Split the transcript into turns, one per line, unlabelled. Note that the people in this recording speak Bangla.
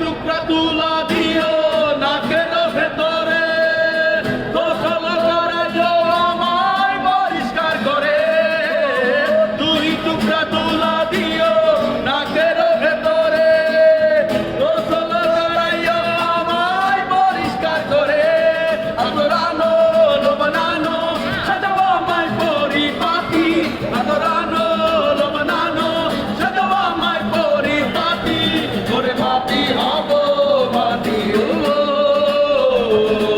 টুকরা তুলা দিও না কেন ভেতরে আমার পরিষ্কার করে। দুই টুকরা তুলা Lord.